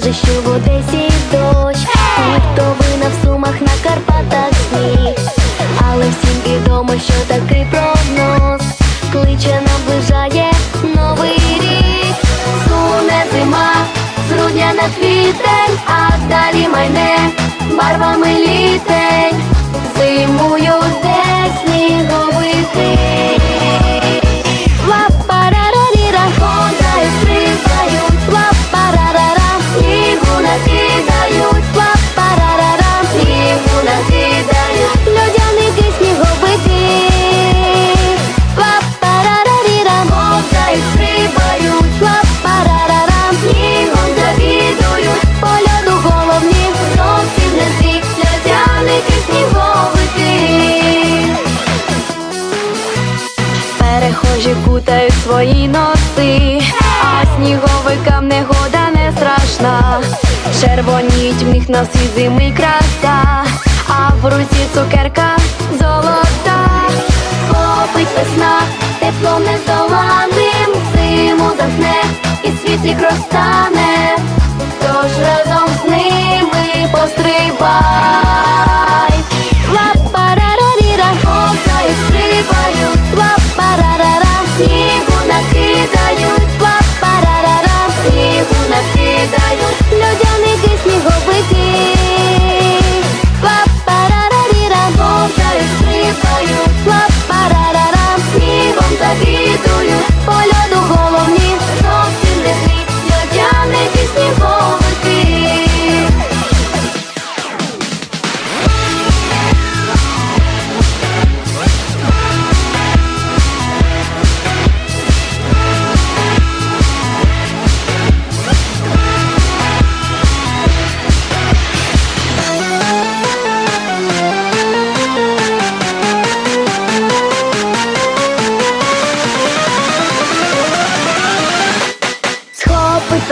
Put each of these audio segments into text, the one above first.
Чули, що в Одесі дощ, і хто вина в сумах на Карпатах сніг. Але всім відомо, що такий прогноз кличе наближає новий рік. Суне зима, з грудня на квітень, а далі майне барвами літень. Зимують десь сніговики. Перехожі кутають свої носи, а сніговикам негода не страшна. Червоніють в них на всі зими краса, а в руці цукерка золота. Хопить весна, теплом нездоланним, зиму замкне і світ їх розтане. Тож разом з ними пострибай.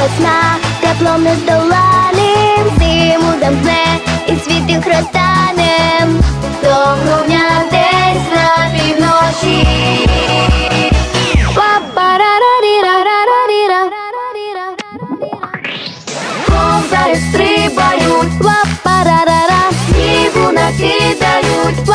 весна, теплом нездоланим зиму замкне і світить хростанем до грудня десь на півночі. Ковзають, стрибають, лапарарара, снігу накидають.